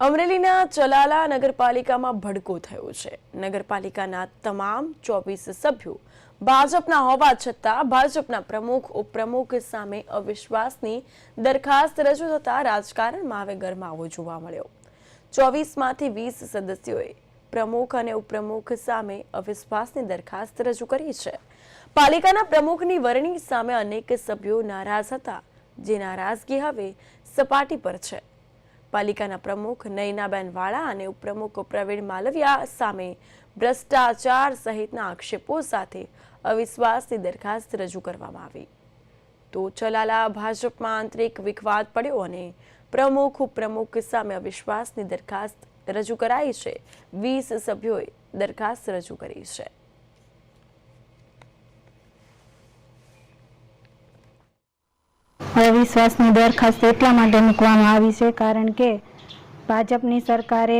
અમરેલીના ચલાલા નગરપાલિકામાં ભડકો થયો છે. નગરપાલિકાના તમામ ચોવીસ સભ્યો ભાજપના હોવા છતાં ભાજપના પ્રમુખ, ઉપપ્રમુખ સામે અવિશ્વાસની દરખાસ્ત રજૂ થતા રાજકારણમાં હવે ગરમાવો જોવા મળ્યો. ચોવીસમાંથી વીસ સદસ્યોએ પ્રમુખ અને ઉપપ્રમુખ સામે અવિશ્વાસની દરખાસ્ત રજૂ કરી છે. પાલિકાના પ્રમુખની વરણી સામે અનેક સભ્યો નારાજ હતા. જે નારાજગી હવે સપાટી પર છે. પાલિકાના પ્રમુખ નયનાબેન વાળા અને ઉપપ્રમુખ પ્રવીણ માલવિયા સામે ભ્રષ્ટાચાર સહિતના આક્ષેપો સાથે અવિશ્વાસની દરખાસ્ત રજૂ કરવામાં આવી. તો ચલાલા ભાજપમાં આંતરિક વિખવાદ પડ્યો અને પ્રમુખ ઉપપ્રમુખ સામે અવિશ્વાસની દરખાસ્ત રજૂ કરાઈ છે. વીસ સભ્યોએ દરખાસ્ત રજૂ કરી છે. અવિશ્વાસની દરખાસ્ત એટલા માટે મૂકવામાં આવી છે કારણ કે ભાજપની સરકારે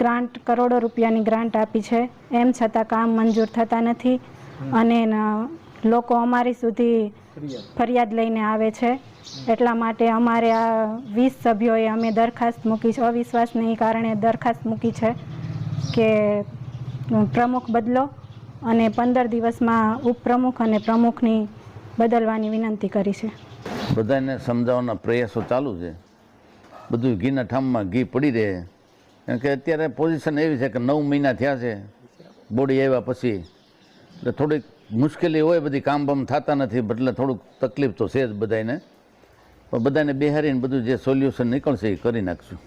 ગ્રાન્ટ કરોડો રૂપિયાની ગ્રાન્ટ આપી છે. એમ છતાં કામ મંજૂર થતા નથી અને લોકો અમારી સુધી ફરિયાદ. લઈને આવે છે. એટલા માટે અમારે આ વીસ સભ્યોએ અમે દરખાસ્ત મૂકી છે. અવિશ્વાસને કારણે દરખાસ્ત મૂકી છે કે પ્રમુખ બદલો અને પંદર દિવસમાં ઉપપ્રમુખ અને પ્રમુખની બદલવાની વિનંતી કરી છે. બધાને સમજાવવાના પ્રયાસો ચાલુ છે. બધું ઘીના ઠામમાં ઘી પડી રહે. કારણ કે અત્યારે પોઝિશન એવી છે કે નવ મહિના થયા છે. બોડી આવ્યા પછી. એટલે થોડીક મુશ્કેલી હોય, બધી કામ બામ થતા નથી, એટલે થોડુંક તકલીફ તો છે જ બધાને પણ બધાને બેહારીને બધું જે સોલ્યુશન નીકળશે એ કરી નાખશું.